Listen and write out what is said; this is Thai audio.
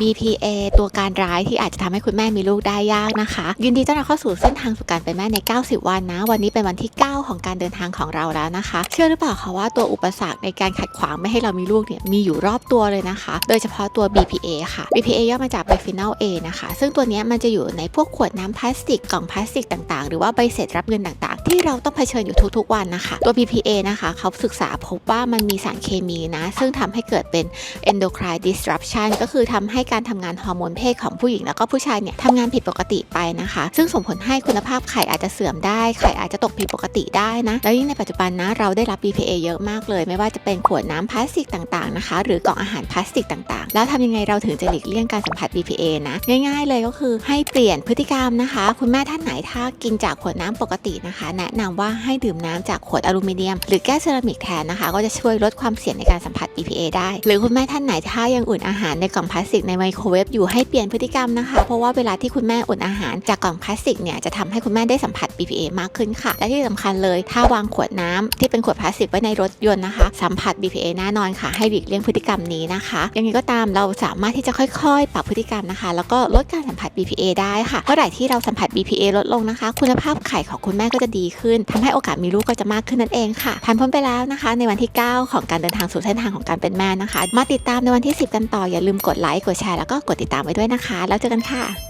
BPA ตัวการร้ายที่อาจจะทำให้คุณแม่มีลูกได้ยากนะคะ ยินดีต้อนรับเข้าสู่เส้นทางสู่การเป็นแม่ใน 90 วันนะ วันนี้เป็นวันที่ 9 ของการเดินทางของเราแล้วนะคะ เชื่อหรือเปล่าคะว่าตัวอุปสรรคในการขัดขวางไม่ให้เรามีลูกเนี่ยมีอยู่รอบตัวเลยนะคะ โดยเฉพาะตัว BPA ค่ะ BPA ย่อมาจาก Bisphenol A นะคะ ซึ่งตัวนี้มันจะอยู่ในพวกขวดน้ำพลาสติกกล่องพลาสติกต่างๆ หรือว่าใบเสร็จรับเงินต่างๆ ที่เราต้องเผชิญอยู่ทุกๆวันนะคะ ตัว BPA นะคะเขาศึกษาพบว่ามันมีสารเคมีนะ ซึ่งทำให้เกิดเป็น endocrine disruption ก็คือทำให้การทำงานฮอร์โมนเพศของผู้หญิงแล้วก็ผู้ชายเนี่ยทำงานผิดปกติไปนะคะ ซึ่งส่งผลให้คุณภาพไข่อาจจะเสื่อมได้ ไข่อาจจะตกผิดปกติได้นะแล้วยิ่งในปัจจุบันนะเราได้รับ BPA เยอะมากเลย ไม่ว่าจะเป็นขวดน้ำพลาสติกต่างๆนะคะ หรือกล่องอาหารพลาสติกต่างๆ แล้วทำยังไงเราถึงจะหลีกเลี่ยงการสัมผัส BPA นะง่าย ๆ เลยก็คือให้เปลี่ยนพฤติกรรมนะคะ คุณแม่ท่านไหนถ้ากินจากขวดน้ำปกตินะคะแนะนำว่าให้ดื่มน้ำจากขวดอลูมิเนียม หรือแก้วเซรามิกแทนนะคะ ก็จะช่วยลดความเสี่ยงในการสัมผัส BPA ได้ หรือคุณแม่ท่านไหนถ้ายังอุ่นอาหารในกล่องพลาสติกในไมโครเวฟอยู่ให้เปลี่ยนพฤติกรรมนะคะ เพราะว่าเวลาที่คุณแม่อุ่นอาหารจากกล่องพลาสติกเนี่ยจะทำให้คุณแม่ได้สัมผัส BPA มากขึ้นค่ะ และที่สำคัญเลย ถ้าวางขวดน้ำที่เป็นขวดพลาสติกไว้ในรถยนต์นะคะ สัมผัส BPA แน่นอนค่ะ ให้หลีกเลี่ยงพฤติกรรมนี้นะคะยังไงก็ตามเราสามารถที่จะค่อย ๆ ปรับพฤติกรรมนะคะ แล้วก็ลดการสัมผัส BPA ได้ค่ะเมื่อไหร่ที่เราสัมผัส BPA ลดลงนะคะ คุณภาพไข่ของคุณแม่ก็จะดีขึ้นทำให้โอกาสมีลูกก็จะมากขึ้นนั่นเองค่ะผ่านพ้นไปแล้วนะคะ ในวันที่ 9 ของการเดินทางสู่เส้นทางของการเป็นแม่นะคะ มาติดตามในวันที่ 10 กันต่ออย่าลืมกดไลค์กดแชร์แล้วก็กดติดตามไว้ด้วยนะคะ แล้วเจอกันค่ะ